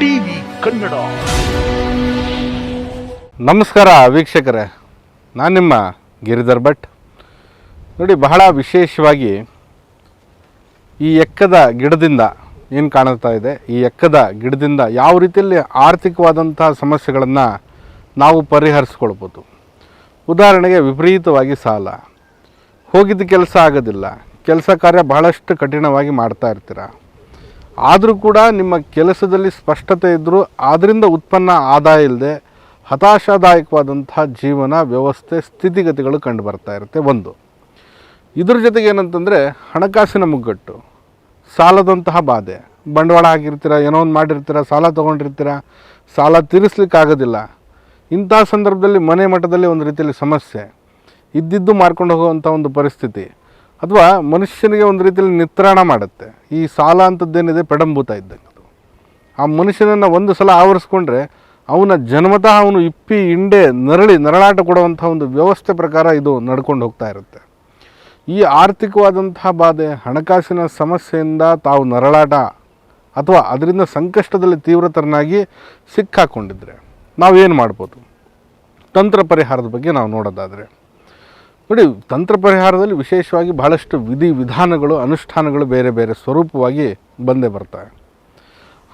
TV Kannada. ನಮಸ್ಕಾರ ವೀಕ್ಷಕರೇ, ನಾನು ನಿಮ್ಮ ಗಿರಿಧರ್ ಭಟ್. ನೋಡಿ, ಬಹಳ ವಿಶೇಷವಾಗಿ ಈ ಎಕ್ಕದ ಗಿಡದಿಂದ ಏನು ಕಾಣುತ್ತಾ ಇದೆ? ಈ ಎಕ್ಕದ ಗಿಡದಿಂದ ಯಾವ ರೀತಿಯಲ್ಲಿ ಆರ್ಥಿಕವಾದಂಥ ಸಮಸ್ಯೆಗಳನ್ನು ನಾವು ಪರಿಹರಿಸ್ಕೊಳ್ಬೋದು? ಉದಾಹರಣೆಗೆ ವಿಪರೀತವಾಗಿ ಸಾಲ. ಹೋಗಿದ್ದ ಕೆಲಸ ಆಗೋದಿಲ್ಲ. ಕೆಲಸ ಕಾರ್ಯ ಬಹಳಷ್ಟು ಕಠಿಣವಾಗಿ ಮಾಡ್ತಾ ಇರ್ತೀರ? ಆದರೂ ಕೂಡ ನಿಮ್ಮ ಕೆಲಸದಲ್ಲಿ ಸ್ಪಷ್ಟತೆ ಇದ್ದರೂ ಅದರಿಂದ ಉತ್ಪನ್ನ ಆದಾಯ ಇಲ್ಲದೆ ಹತಾಶಾದಾಯಕವಾದಂತಹ ಜೀವನ, ವ್ಯವಸ್ಥೆ, ಸ್ಥಿತಿಗತಿಗಳು ಕಂಡು ಬರ್ತಾ ಇರುತ್ತೆ ಒಂದು. ಇದ್ರ ಜೊತೆಗೆ ಏನಂತಂದರೆ ಹಣಕಾಸಿನ ಮುಗ್ಗಟ್ಟು, ಸಾಲದಂತಹ ಬಾಧೆ. ಬಂಡವಾಳ ಹಾಕಿರ್ತೀರ, ಏನೋ ಒಂದು ಮಾಡಿರ್ತೀರ, ಸಾಲ ತೊಗೊಂಡಿರ್ತೀರ, ಸಾಲ ತೀರಿಸ್ಲಿಕ್ಕಾಗೋದಿಲ್ಲ. ಇಂಥ ಸಂದರ್ಭದಲ್ಲಿ ಮನೆ ಮಟ್ಟದಲ್ಲಿ ಒಂದು ರೀತಿಯಲ್ಲಿ ಸಮಸ್ಯೆ. ಇದ್ದಿದ್ದು ಮಾರ್ಕೊಂಡು ಹೋಗುವಂಥ ಒಂದು ಪರಿಸ್ಥಿತಿ. ಅಥವಾ ಮನುಷ್ಯನಿಗೆ ಒಂದು ರೀತಿಯಲ್ಲಿ ನಿತ್ರಾಣ ಮಾಡುತ್ತೆ. ಈ ಸಾಲ ಅಂಥದ್ದೇನಿದೆ ಪೆಡಂಭೂತ ಇದ್ದಂಗೆ ಅದು. ಆ ಮನುಷ್ಯನನ್ನು ಒಂದು ಸಲ ಆವರಿಸ್ಕೊಂಡ್ರೆ ಅವನ ಜನ್ಮತಃ ಅವನು ಇಪ್ಪಿ ಇಂಡೆ ನರಳಿ, ನರಳಾಟ ಕೊಡುವಂಥ ಒಂದು ವ್ಯವಸ್ಥೆ ಪ್ರಕಾರ ಇದು ನಡ್ಕೊಂಡು ಹೋಗ್ತಾ ಇರುತ್ತೆ. ಈ ಆರ್ಥಿಕವಾದಂತಹ ಬಾಧೆ, ಹಣಕಾಸಿನ ಸಮಸ್ಯೆಯಿಂದ ತಾವು ನರಳಾಟ ಅಥವಾ ಅದರಿಂದ ಸಂಕಷ್ಟದಲ್ಲಿ ತೀವ್ರತರನಾಗಿ ಸಿಕ್ಕಾಕೊಂಡಿದ್ರೆ ನಾವೇನು ಮಾಡ್ಬೋದು? ತಂತ್ರ ಪರಿಹಾರದ ಬಗ್ಗೆ ನಾವು ನೋಡೋದಾದರೆ. ನೋಡಿ, ತಂತ್ರ ಪರಿಹಾರದಲ್ಲಿ ವಿಶೇಷವಾಗಿ ಬಹಳಷ್ಟು ವಿಧಿ ವಿಧಾನಗಳು, ಅನುಷ್ಠಾನಗಳು ಬೇರೆ ಬೇರೆ ಸ್ವರೂಪವಾಗಿ ಬಂದೇ ಬರ್ತವೆ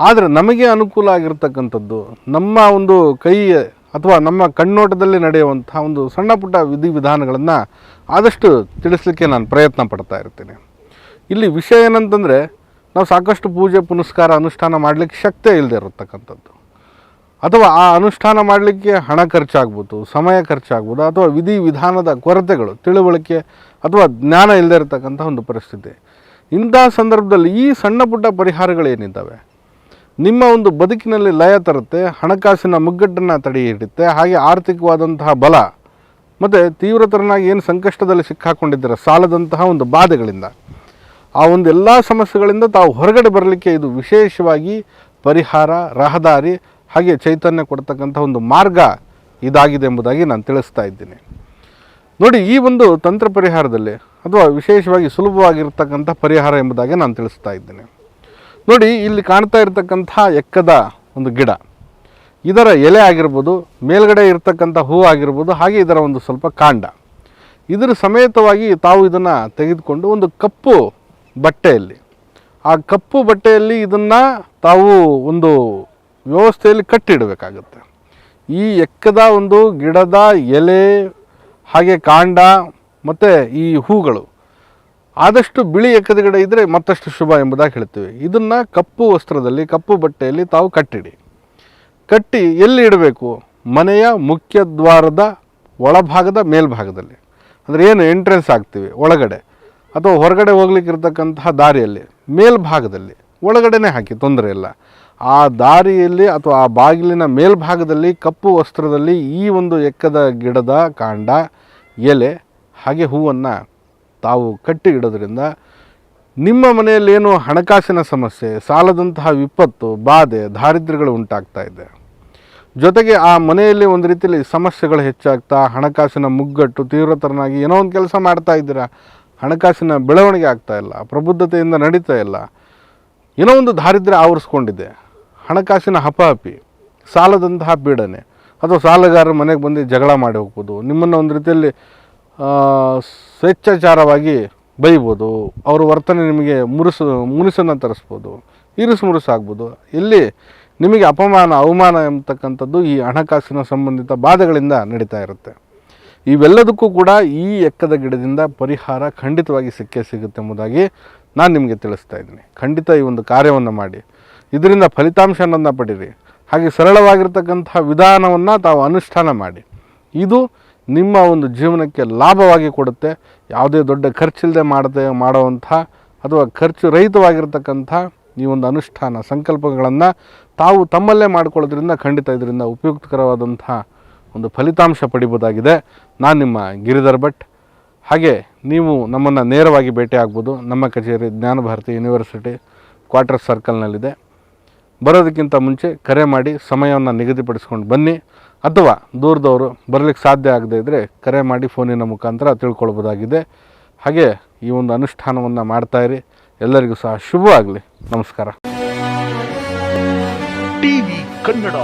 ಆದರೆ ನಮಗೆ ಅನುಕೂಲ ಆಗಿರ್ತಕ್ಕಂಥದ್ದು, ನಮ್ಮ ಒಂದು ಕೈ ಅಥವಾ ನಮ್ಮ ಕಣ್ಣೋಟದಲ್ಲಿ ನಡೆಯುವಂಥ ಒಂದು ಸಣ್ಣ ಪುಟ್ಟ ವಿಧಿ ವಿಧಾನಗಳನ್ನು ಆದಷ್ಟು ತಿಳಿಸ್ಲಿಕ್ಕೆ ನಾನು ಪ್ರಯತ್ನ ಪಡ್ತಾ ಇರ್ತೀನಿ. ಇಲ್ಲಿ ವಿಷಯ ಏನಂತಂದರೆ, ನಾವು ಸಾಕಷ್ಟು ಪೂಜೆ, ಪುನಸ್ಕಾರ, ಅನುಷ್ಠಾನ ಮಾಡಲಿಕ್ಕೆ ಶಕ್ತಿ ಇಲ್ಲದೆ ಇರತಕ್ಕಂಥದ್ದು. ಅಥವಾ ಆ ಅನುಷ್ಠಾನ ಮಾಡಲಿಕ್ಕೆ ಹಣ ಖರ್ಚಾಗ್ಬೋದು, ಸಮಯ ಖರ್ಚಾಗ್ಬೋದು, ಅಥವಾ ವಿಧಿ ವಿಧಾನದ ಕೊರತೆಗಳು, ತಿಳುವಳಿಕೆ ಅಥವಾ ಜ್ಞಾನ ಇಲ್ಲದೆ ಇರತಕ್ಕಂಥ ಒಂದು ಪರಿಸ್ಥಿತಿ. ಇಂಥ ಸಂದರ್ಭದಲ್ಲಿ ಈ ಸಣ್ಣ ಪುಟ್ಟ ಪರಿಹಾರಗಳೇನಿದ್ದಾವೆ ನಿಮ್ಮ ಒಂದು ಬದುಕಿನಲ್ಲಿ ಲಯ ತರುತ್ತೆ, ಹಣಕಾಸಿನ ಮುಗ್ಗಟ್ಟನ್ನು ತಡೆ ಹಿಡಿಯುತ್ತೆ, ಹಾಗೆ ಆರ್ಥಿಕವಾದಂತಹ ಬಲ, ಮತ್ತು ತೀವ್ರತರನಾಗಿ ಏನು ಸಂಕಷ್ಟದಲ್ಲಿ ಸಿಕ್ಕಾಕೊಂಡಿದ್ದೀರ, ಸಾಲದಂತಹ ಒಂದು ಬಾಧೆಗಳಿಂದ. ಆ ಒಂದು ಎಲ್ಲ ಸಮಸ್ಯೆಗಳಿಂದ ತಾವು ಹೊರಗಡೆ ಬರಲಿಕ್ಕೆ ಇದು ವಿಶೇಷವಾಗಿ ಪರಿಹಾರ, ರಹದಾರಿ ಹಾಗೆ ಚೈತನ್ಯ ಕೊಡ್ತಕ್ಕಂಥ ಒಂದು ಮಾರ್ಗ ಇದಾಗಿದೆ ಎಂಬುದಾಗಿ ನಾನು ತಿಳಿಸ್ತಾ ಇದ್ದೀನಿ. ನೋಡಿ, ಈ ಒಂದು ತಂತ್ರ ಪರಿಹಾರದಲ್ಲಿ ಅಥವಾ ವಿಶೇಷವಾಗಿ ಸುಲಭವಾಗಿರ್ತಕ್ಕಂಥ ಪರಿಹಾರ ಎಂಬುದಾಗಿ ನಾನು ತಿಳಿಸ್ತಾ ಇದ್ದೇನೆ. ನೋಡಿ, ಇಲ್ಲಿ ಕಾಣ್ತಾ ಇರತಕ್ಕಂಥ ಎಕ್ಕದ ಒಂದು ಗಿಡ. ಇದರ ಎಲೆ ಆಗಿರ್ಬೋದು, ಮೇಲ್ಗಡೆ ಇರತಕ್ಕಂಥ ಹೂ ಆಗಿರ್ಬೋದು, ಹಾಗೆ ಇದರ ಒಂದು ಸ್ವಲ್ಪ ಕಾಂಡ. ಇದರ ಸಮೇತವಾಗಿ ತಾವು ಇದನ್ನು ತೆಗೆದುಕೊಂಡು ಒಂದು ಕಪ್ಪು ಬಟ್ಟೆಯಲ್ಲಿ. ಆ ಕಪ್ಪು ಬಟ್ಟೆಯಲ್ಲಿ ಇದನ್ನು ತಾವು ಒಂದು ವ್ಯವಸ್ಥೆಯಲ್ಲಿ ಕಟ್ಟಿಡಬೇಕಾಗುತ್ತೆ. ಈ ಎಕ್ಕದ ಒಂದು ಗಿಡದ ಎಲೆ, ಹಾಗೆ ಕಾಂಡ, ಮತ್ತು ಈ ಹೂಗಳು, ಆದಷ್ಟು ಬಿಳಿ ಎಕ್ಕದ ಗಿಡ ಇದ್ದರೆ ಮತ್ತಷ್ಟು ಶುಭ ಎಂಬುದಾಗಿ ಹೇಳ್ತೀವಿ. ಇದನ್ನು ಕಪ್ಪು ವಸ್ತ್ರದಲ್ಲಿ, ಕಪ್ಪು ಬಟ್ಟೆಯಲ್ಲಿ ತಾವು ಕಟ್ಟಿಡಿ. ಕಟ್ಟಿ ಎಲ್ಲಿ ಇಡಬೇಕು? ಮನೆಯ ಮುಖ್ಯ ದ್ವಾರದ ಒಳಭಾಗದ ಮೇಲ್ಭಾಗದಲ್ಲಿ. ಅಂದರೆ ಏನು ಎಂಟ್ರೆನ್ಸ್ ಆಗ್ತೀವಿ? ಒಳಗಡೆ. ಅಥವಾ ಹೊರಗಡೆ ಹೋಗ್ಲಿಕ್ಕಿರ್ತಕ್ಕಂತಹ ದಾರಿಯಲ್ಲಿ, ಮೇಲ್ಭಾಗದಲ್ಲಿ. ಒಳಗಡೆನೇ ಹಾಕಿ, ತೊಂದರೆ ಇಲ್ಲ. ಆ ದಾರಿಯಲ್ಲಿ ಅಥವಾ ಆ ಬಾಗಿಲಿನ ಮೇಲ್ಭಾಗದಲ್ಲಿ ಕಪ್ಪು ವಸ್ತ್ರದಲ್ಲಿ ಈ ಒಂದು ಎಕ್ಕದ ಗಿಡದ ಕಾಂಡ, ಎಲೆ, ಹಾಗೆ ಹೂವನ್ನು ತಾವು ಕಟ್ಟಿ ಇಡೋದ್ರಿಂದ ನಿಮ್ಮ ಮನೆಯಲ್ಲಿ ಏನು ಹಣಕಾಸಿನ ಸಮಸ್ಯೆ, ಸಾಲದಂತಹ ವಿಪತ್ತು, ಬಾಧೆ, ದಾರಿದ್ರ್ಯಗಳು ಉಂಟಾಗ್ತಾ ಇದೆ. ಜೊತೆಗೆ ಆ ಮನೆಯಲ್ಲಿ ಒಂದು ರೀತಿಯಲ್ಲಿ ಸಮಸ್ಯೆಗಳು ಹೆಚ್ಚಾಗ್ತಾ, ಹಣಕಾಸಿನ ಮುಗ್ಗಟ್ಟು, ತೀವ್ರತರನಾಗಿ ಏನೋ ಒಂದು ಕೆಲಸ ಮಾಡ್ತಾ ಇದ್ದೀರಾ? ಹಣಕಾಸಿನ ಬೆಳವಣಿಗೆ ಆಗ್ತಾ ಇಲ್ಲ, ಪ್ರಬುದ್ಧತೆಯಿಂದ ನಡೀತಾ ಇಲ್ಲ. ಏನೋ ಒಂದು ದಾರಿದ್ರ್ಯ ಆವರಿಸ್ಕೊಂಡಿದೆ. ಹಣಕಾಸಿನ ಹಪಾಹಪಿ ಸಾಲದಂತಹ ಪೀಡನೆ. ಅಥವಾ ಸಾಲಗಾರರ ಮನೆಗೆ ಬಂದು ಜಗಳ ಮಾಡಿ ಹೋಗ್ಬೋದು, ನಿಮ್ಮನ್ನು ಒಂದು ರೀತಿಯಲ್ಲಿ ಸ್ವೇಚ್ಛಾಚಾರವಾಗಿ ಬೈಬೋದು, ಅವರ ವರ್ತನೆ ನಿಮಗೆ ಮುರುಸು, ಮುನಿಸನ್ನು ತರಿಸ್ಬೋದು, ಇರುಸು ಮುರುಸಾಗ್ಬೋದು ಇಲ್ಲಿ ನಿಮಗೆ ಅಪಮಾನ, ಅವಮಾನ ಎಂಬತಕ್ಕಂಥದ್ದು ಈ ಹಣಕಾಸಿನ ಸಂಬಂಧಿತ ಬಾಧೆಗಳಿಂದ ನಡೀತಾ ಇರುತ್ತೆ. ಇವೆಲ್ಲದಕ್ಕೂ ಕೂಡ ಈ ಎಕ್ಕದ ಗಿಡದಿಂದ ಪರಿಹಾರ ಖಂಡಿತವಾಗಿ ಸಿಕ್ಕೇ ಸಿಗುತ್ತೆ ಎಂಬುದಾಗಿ ನಾನು ನಿಮಗೆ ತಿಳಿಸ್ತಾ ಇದ್ದೀನಿ. ಖಂಡಿತ ಈ ಒಂದು ಕಾರ್ಯವನ್ನು ಮಾಡಿ. ಇದರಿಂದ ಫಲಿತಾಂಶವನ್ನು ಪಡೀರಿ. ಹಾಗೆ ಸರಳವಾಗಿರ್ತಕ್ಕಂಥ ವಿಧಾನವನ್ನು ತಾವು ಅನುಷ್ಠಾನ ಮಾಡಿ. ಇದು ನಿಮ್ಮ ಒಂದು ಜೀವನಕ್ಕೆ ಲಾಭವಾಗಿ ಕೊಡುತ್ತೆ. ಯಾವುದೇ ದೊಡ್ಡ ಖರ್ಚಿಲ್ಲದೆ ಮಾಡದೆ ಮಾಡುವಂಥ ಅಥವಾ ಖರ್ಚು ರಹಿತವಾಗಿರ್ತಕ್ಕಂಥ ಈ ಒಂದು ಅನುಷ್ಠಾನ ಸಂಕಲ್ಪಗಳನ್ನು ತಾವು ತಮ್ಮಲ್ಲೇ ಮಾಡಿಕೊಳ್ಳೋದ್ರಿಂದ ಖಂಡಿತ ಇದರಿಂದ ಉಪಯುಕ್ತಕರವಾದಂಥ ಒಂದು ಫಲಿತಾಂಶ ಪಡಿಬೋದಾಗಿದೆ ನಾನು ನಿಮ್ಮ ಗಿರಿಧರ್ ಭಟ್. ಹಾಗೆ ನೀವು ನಮ್ಮನ್ನು ನೇರವಾಗಿ ಭೇಟಿ ಆಗ್ಬೋದು ನಮ್ಮ ಕಚೇರಿ ಜ್ಞಾನಭಾರತಿ ಯೂನಿವರ್ಸಿಟಿ ಕ್ವಾರ್ಟರ್ ಸರ್ಕಲ್ನಲ್ಲಿದೆ. ಬರೋದಕ್ಕಿಂತ ಮುಂಚೆ ಕರೆ ಮಾಡಿ ಸಮಯವನ್ನು ನಿಗದಿಪಡಿಸ್ಕೊಂಡು ಬನ್ನಿ. ಅಥವಾ ದೂರದವರು ಬರಲಿಕ್ಕೆ ಸಾಧ್ಯ ಆಗದೇ ಇದ್ದರೆ ಕರೆ ಮಾಡಿ ಫೋನಿನ ಮುಖಾಂತರ ತಿಳ್ಕೊಳ್ಬೋದಾಗಿದೆ. ಹಾಗೆ ಈ ಒಂದು ಅನುಷ್ಠಾನವನ್ನು ಮಾಡ್ತಾಯಿರಿ ಎಲ್ಲರಿಗೂ ಸಹ ಶುಭವಾಗಲಿ. ನಮಸ್ಕಾರ. ಟಿವಿ ಕನ್ನಡ.